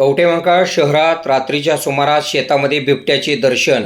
कवटेमंकाळ शहरात रात्रीच्या सुमारास शेतामध्ये बिबट्याचे दर्शन.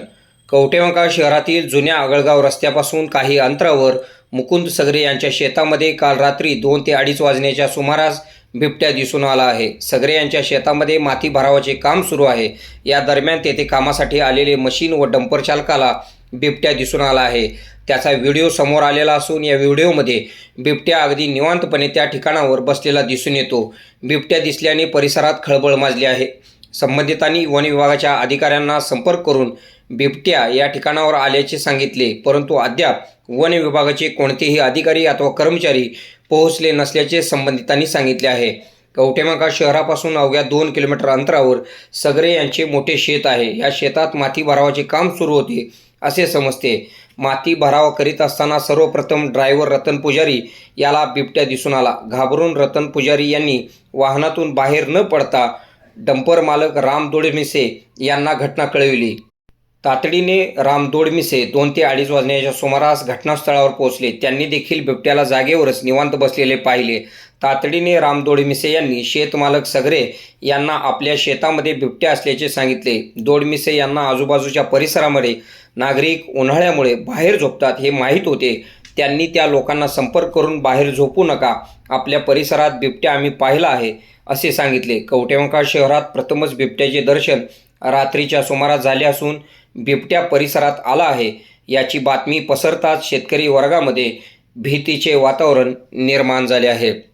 कवटेमंकाळ शहरातील जुन्या आगळगाव रस्त्यापासून काही अंतरावर मुकुंद सगरे यांच्या शेतामध्ये काल रात्री दोन ते अडीच वाजण्याच्या सुमारास बिबट्या दिसून आला आहे. सगरे यांच्या शेतामध्ये माती भरावाचे काम सुरू आहे. या दरम्यान तेथे कामासाठी आलेले मशीन व डंपर चालकाला बिबट्या दिसून आला आहे. त्याचा व्हिडिओ समोर आलेला असून या व्हिडिओमध्ये बिबट्या अगदी निवांतपणे त्या ठिकाणावर बसलेला दिसून येतो. बिबट्या दिसल्याने परिसरात खळबळ माजली आहे. संबंधितांनी वन विभागाच्या अधिकाऱ्यांना संपर्क करून बिबट्या या ठिकाणावर आल्याचे सांगितले परंतु अद्याप वन विभागाचे कोणतेही अधिकारी अथवा कर्मचारी पोहोचले नसल्याचे संबंधितांनी सांगितले आहे. कवटेमाका शहरापासून अवघ्या दोन किलोमीटर अंतरावर सगरे यांचे मोठे शेत आहे. या शेतात माती भरावाचे काम सुरू होते. असे समजते. माती भराव करीत असताना सर्वप्रथम ड्रायव्हर रतन पुजारी याला बिबट्या दिसून आला. घाबरून रतन पुजारी यांनी वाहनातून बाहेर न पडता डंपर मालक राम दोडमिसे यांना घटना कळविली. तातडीने राम दोडमिसे दोन ते अडीच वाजण्याच्या सुमारास घटनास्थळावर पोहोचले. त्यांनी देखील बिबट्याला जागेवरच निवांत बसलेले पाहिले. तातडीने राम मिसे यांनी शेतमालक सगरे यांना आपल्या शेतामध्ये बिबट्या असल्याचे सांगितले. दोडमिसे यांना आजूबाजूच्या परिसरामध्ये नागरिक उन्हाळ्यामुळे बाहेर झोपतात हे माहीत होते. त्यांनी त्या लोकांना संपर्क करून बाहेर झोपू नका. आपल्या परिसरात बिबट्या आम्ही पाहिला आहे असे सांगितले. कवटेमंका शहरात प्रथमच बिबट्याचे दर्शन रात्रीच्या सुमारास झाले असून बिबट्या परिसरात आला आहे. याची बातमी पसरताच शेतकरी वर्गामध्ये भीतीचे वातावरण निर्माण झाले आहे.